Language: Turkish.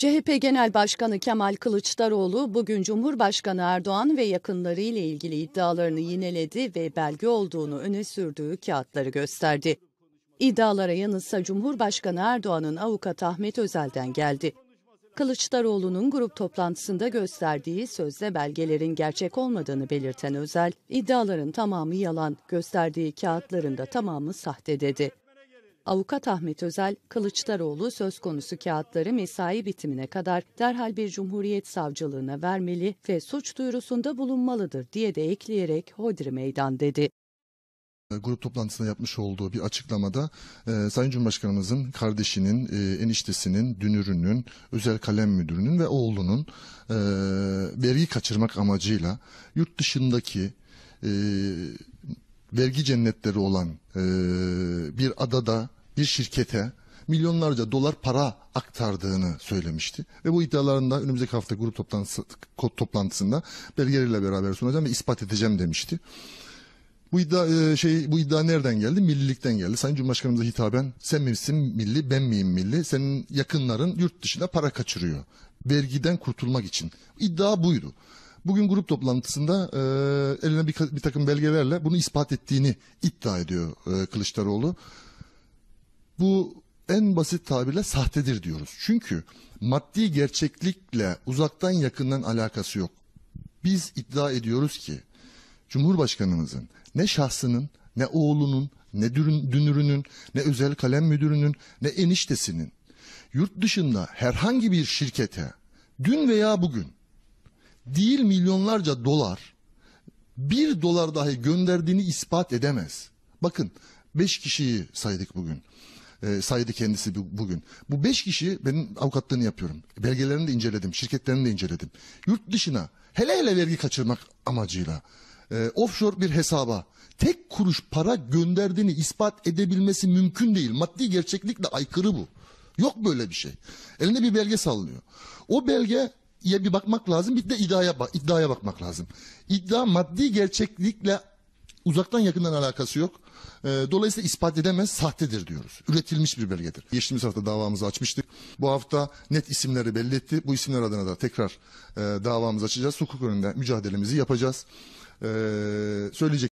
CHP Genel Başkanı Kemal Kılıçdaroğlu bugün Cumhurbaşkanı Erdoğan ve yakınları ile ilgili iddialarını yineledi ve belge olduğunu öne sürdüğü kağıtları gösterdi. İddialara yanıtsa Cumhurbaşkanı Erdoğan'ın avukatı Ahmet Özel'den geldi. Kılıçdaroğlu'nun grup toplantısında gösterdiği sözde belgelerin gerçek olmadığını belirten Özel, iddiaların tamamı yalan, gösterdiği kağıtların da tamamı sahte dedi. Avukat Ahmet Özel, Kılıçdaroğlu söz konusu kağıtları mesai bitimine kadar derhal bir Cumhuriyet Savcılığına vermeli ve suç duyurusunda bulunmalıdır diye de ekleyerek hodri meydan dedi. grup toplantısında yapmış olduğu bir açıklamada e, Sayın Cumhurbaşkanımızın kardeşinin, e, eniştesinin, dünürünün, özel kalem müdürünün ve oğlunun e, vergi kaçırmak amacıyla yurt dışındaki e, vergi cennetleri olan e, bir adada bir şirkete milyonlarca dolar para aktardığını söylemişti. Ve bu iddialarında önümüzdeki hafta grup toplantısı, toplantısında belgeleriyle beraber sunacağım ve ispat edeceğim demişti. Bu iddia e, şey bu iddia nereden geldi? Millilikten geldi. Sayın Cumhurbaşkanımıza hitaben sen misin milli, ben miyim milli? Senin yakınların yurt dışına para kaçırıyor. Vergiden kurtulmak için. İddia buydu. Bugün grup toplantısında e, eline bir, bir takım belgelerle bunu ispat ettiğini iddia ediyor e, Kılıçdaroğlu. Bu en basit tabirle sahtedir diyoruz. Çünkü maddi gerçeklikle uzaktan yakından alakası yok. Biz iddia ediyoruz ki Cumhurbaşkanımızın ne şahsının ne oğlunun ne dünürünün ne özel kalem müdürünün ne eniştesinin yurt dışında herhangi bir şirkete dün veya bugün değil milyonlarca dolar bir dolar dahi gönderdiğini ispat edemez. Bakın beş kişiyi saydık bugün. E, saydı kendisi bu- bugün. Bu beş kişi benim avukatlığını yapıyorum. Belgelerini de inceledim, şirketlerini de inceledim. Yurt dışına hele hele vergi kaçırmak amacıyla e, offshore bir hesaba tek kuruş para gönderdiğini ispat edebilmesi mümkün değil. Maddi gerçeklikle aykırı bu. Yok böyle bir şey. Elinde bir belge sallıyor. O belgeye bir bakmak lazım. Bir de iddiaya, bak, iddiaya bakmak lazım. İddia maddi gerçeklikle uzaktan yakından alakası yok. Ee, dolayısıyla ispat edemez, sahtedir diyoruz. Üretilmiş bir belgedir. Geçtiğimiz hafta davamızı açmıştık. Bu hafta net isimleri belli etti. Bu isimler adına da tekrar e, davamızı açacağız. Hukuk önünde mücadelemizi yapacağız. Ee, söyleyecek